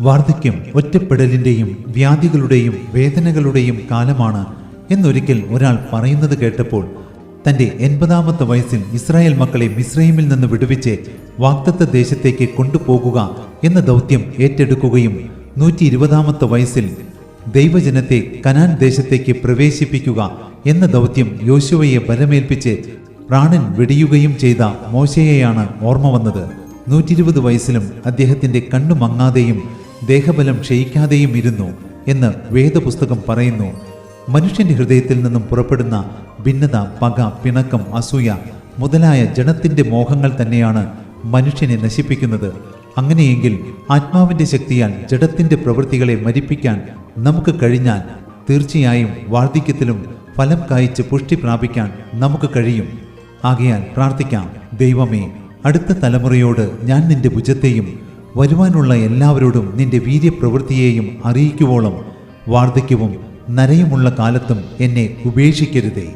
വാർദ്ധക്യം ഒറ്റപ്പെടലിന്റെയും വ്യാധികളുടെയും വേദനകളുടെയും കാലമാണ് എന്നൊരിക്കൽ ഒരാൾ പറയുന്നത് കേട്ടപ്പോൾ തന്റെ എൺപതാമത്തെ വയസ്സിൽ ഇസ്രായേൽ മക്കളെ മിസ്രൈമിൽ നിന്ന് വിടുവിച്ച് വാക്തത്വ ദേശത്തേക്ക് കൊണ്ടുപോകുക എന്ന ദൗത്യം ഏറ്റെടുക്കുകയും നൂറ്റി ഇരുപതാമത്തെ വയസ്സിൽ ദൈവജനത്തെ കനാൻ ദേശത്തേക്ക് പ്രവേശിപ്പിക്കുക എന്ന ദൗത്യം യോശുവയെ ബലമേൽപ്പിച്ച് പ്രാണൻ വെടിയുകയും ചെയ്ത മോശയെയാണ് ഓർമ്മ വന്നത്. നൂറ്റിരുപത് വയസ്സിലും അദ്ദേഹത്തിന്റെ കണ്ണു മങ്ങാതെയും ദേഹബലം ക്ഷയിക്കാതെയും ഇരുന്നു എന്ന് വേദപുസ്തകം പറയുന്നു. മനുഷ്യന്റെ ഹൃദയത്തിൽ നിന്നും പുറപ്പെടുന്ന ഭിന്നത പക പിണക്കം അസൂയ മുതലായ ജനത്തിന്റെ മോഹങ്ങൾ തന്നെയാണ് മനുഷ്യനെ നശിപ്പിക്കുന്നത്. അങ്ങനെയെങ്കിൽ ആത്മാവിന്റെ ശക്തിയാൽ ജഡത്തിന്റെ പ്രവൃത്തികളെ മരിപ്പിക്കാൻ നമുക്ക് കഴിഞ്ഞാൽ തീർച്ചയായും വാർദ്ധക്യത്തിലും ഫലം കായ്ച്ച് പുഷ്ടി പ്രാപിക്കാൻ നമുക്ക് കഴിയും. ആകയാൽ പ്രാർത്ഥിക്കാം. ദൈവമേ അടുത്ത തലമുറയോട് ഞാൻ നിന്റെ ഭുജത്തെയും വരുവാനുള്ള എല്ലാവരോടും നിന്റെ വീര്യപ്രവൃത്തിയെയും അറിയിക്കുവോളം വാർദ്ധക്യവും നരയുമുള്ള കാലത്തും എന്നെ ഉപേക്ഷിക്കരുതേ.